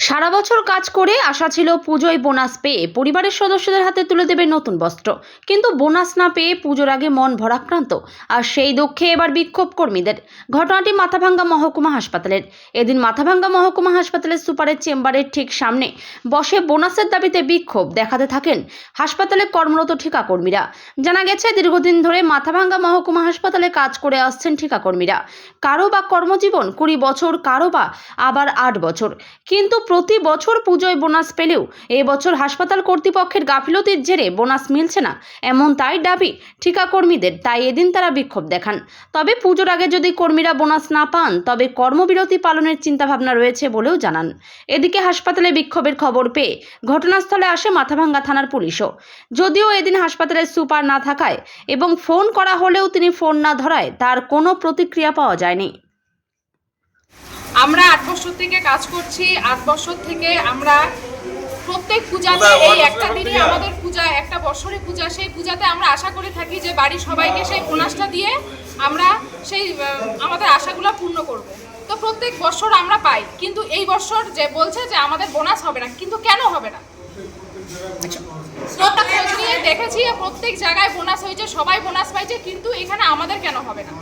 সারা বছর কাজ করে আশা ছিল পুজোয় বোনাস পেয়ে পরিবারের সদস্যদের হাতে তুলে দেবে নতুন বস্ত্র। কিন্তু বোনাস না পেয়ে পুজোর আগে মন ভরাক্রান্ত। আর সেই দুঃখে এবার বিক্ষোভ কর্মীদের। ঘটনাটি মাথাভাঙ্গা মহকুমা হাসপাতালের। এদিন মাথাভাঙ্গা মহকুমা হাসপাতালের সুপারের চেম্বারের ঠিক সামনে বসে বোনাসের দাবিতে বিক্ষোভ দেখাতে থাকেন হাসপাতালে কর্মরত ঠিকাকর্মীরা। জানা গেছে, দীর্ঘদিন ধরে মাথাভাঙ্গা মহকুমা হাসপাতালে কাজ করে আসছেন ঠিকাকর্মীরা। কারও বা কর্মজীবন কুড়ি বছর, কারও বা আবার আট বছর। কিন্তু প্রতি বছর পুজোয় বোনাস পেলেও এবছর হাসপাতাল কর্তৃপক্ষের গাফিলতির জেরে বোনাস মিলছে না। এমন তাই দাবি ঠিকাকর্মীদের, তাই এদিন তারা বিক্ষোভ দেখান। তবে পুজোর আগে যদি কর্মীরা বোনাস না পান, তবে কর্মবিরতি পালনের চিন্তাভাবনা রয়েছে বলেও জানান। এদিকে হাসপাতালে বিক্ষোভের খবর পেয়ে ঘটনাস্থলে আসে মাথাভাঙ্গা থানার পুলিশও। যদিও এদিন হাসপাতালের সুপার না থাকায় এবং ফোন করা হলেও তিনি ফোন না ধরায় তার কোনো প্রতিক্রিয়া পাওয়া যায়নি। আমরা আট বছর থেকে কাজ করছি আট বছর থেকে আমরা প্রত্যেক পূজাতে এই একটা দিনই আমাদের পূজা একটা বছরে পূজা সেই পূজাতে আমরা আশা করে থাকি যে বাড়ির সবাইকে সেই বোনাসটা দিয়ে আমরা সেই আমাদের আশাগুলো পূর্ণ করব। তো প্রত্যেক বছর আমরা পাই কিন্তু এই বছর যে বলছে যে আমাদের বোনাস হবে না কিন্তু কেন হবে না? প্রত্যেক খোঁজ নিয়ে দেখেছি প্রত্যেক জায়গায় বোনাস হয়েছে সবাই বোনাস পাইছে কিন্তু এখানে আমাদের কেন হবে না?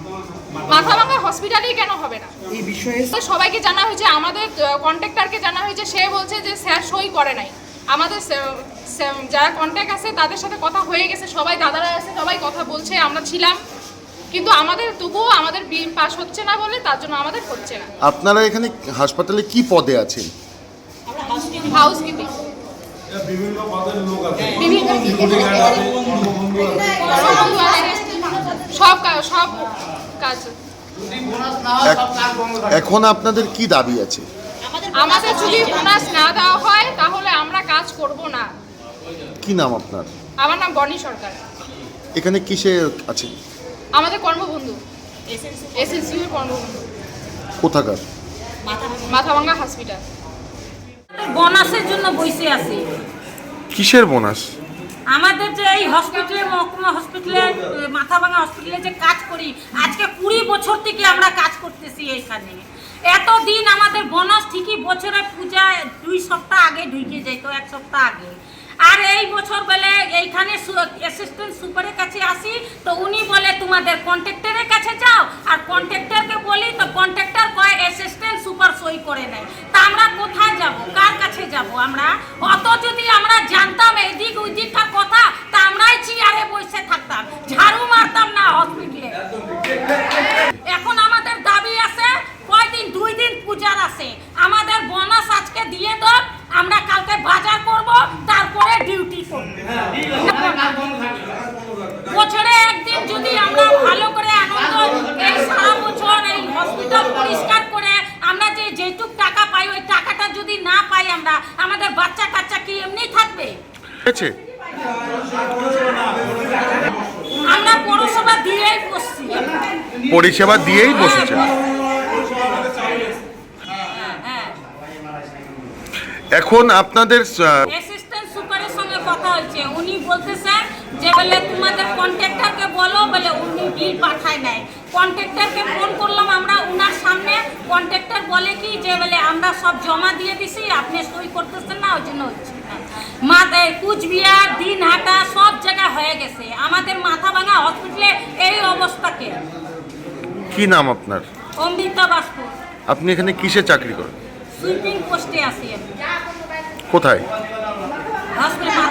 মাথাভাঙ্গা হসপিটালেই কেন হবে না? এই বিষয়ে তো সবাইকে জানা হয়েছে আমাদের কন্ট্রাক্টরকে জানা হয়েছে সে বলছে যে স্যার সই করে নাই। আমাদের যারা কন্ট্যাক্ট আছে তাদের সাথে কথা হয়ে গেছে সবাই দাদারা আছে সবাই কথা বলছে আমরা ছিলাম। কিন্তু আমাদের তবুও আমাদের বিল পাস হচ্ছে না বলে তার জন্য আমাদের হচ্ছে না। আপনারা এখানে হাসপাতালে কি পদে আছেন? হাউস কিপিং বিভিন্ন পদের লোক আছে। বিভিন্ন বডিগার্ড আছে বঙ্গবন্ধু আছে। সব সব কাজ। এখন আপনাদের কি দাবি আছে? আমাদের যদি বোনাস না দেওয়া হয় তাহলে আমরা কাজ করব না। কি নাম আপনার? আমার নাম বনি সরকার। এখানে কিসে আছেন? আমাদের কর্মবন্ধু। এসএসইউ এর কর্মবন্ধু। কোথাকার? মাথাভাঙ্গা হসপিটাল। বোনাসের জন্য বসে আছি। কিসের বোনাস? আমাদের যে এই হসপিটালে মহকুমা হসপিটালে মাথা ভাঙা হসপিটালে যে কাজ করি আজকে কুড়ি বছর থেকে আমরা কাজ করতেছি এইখানে। এতদিন আমাদের বোনাস ঠিকই বছরে পূজা দুই সপ্তাহ আগে ঢুকে যেত এক সপ্তাহ আগে। আর এই বছর বলে এইখানে অ্যাসিস্ট্যান্ট সুপারের কাছে আসি তো উনি বলে তোমাদের কন্ট্রাক্টরের কাছে যাও। আর কন্ট্রাক্টরকে বলি তো কন্ট্রাক্টর কয় অ্যাসিস্ট্যান্ট সুপার সই করে নেয়। আমরা কোথায় যাব? কার কাছে যাব আমরা? অত যদি আমরা জানতাম এদিক ওইদিককার কথা, তা আমরাই চেয়ারে বসে থাকতাম। ঝাড়ু মারতাম না হসপিটালে এখন আমাদের দাবি আছে, কয়দিন? দুই দিন পূজার আছে। আমাদের বোনাস আজকে দিয়ে দাও, আমরা কালকে বাজার করব, তারপরে ডিউটি করব। বছরে একদিন যদি আমরা ভালো করে আনন্দ, এই সারা বছর এই হসপিটাল পরিষ্কার করে আমরা যে যেটুক টাকা পাই ওই টাকাটা যদি না আমরা আমাদের বাচ্চা কাচ্চা কি এমনি থাকবে? আমরা পৌরসভা দিয়েই বসছি। পরিষেবা দিয়েই বসেছেন হ্যাঁ এখন আপনাদের অ্যাসিস্ট্যান্ট সুপারের সঙ্গে কথা হয়েছে। উনি বলতেছেন যে বলে তোমাদের কন্ট্রাক্টরকে বলো বলে উনি বিল পাঠায় নাই। কন্ট্রাক্টরকে ফোন করলাম আমরা উনার সামনে। কন্ট্রাক্টর বলে কি যে বলে আমরা সব জমা দিয়ে দিছি আপনি সই করতেছেন না ওই জন্য হচ্ছে। না মাথা কুচবিহার দিনহাটা সব জায়গায় হয়ে গেছে। আমাদের মাথা ভাঙা হসপিটালে এই অবস্থাকে কি? নাম আপনার? অমৃতা বাস্প আপনি এখানে কিসে চাকরি করেন? সুইপিং পোস্টে আছি আমি। কোথায়? হসপিটাল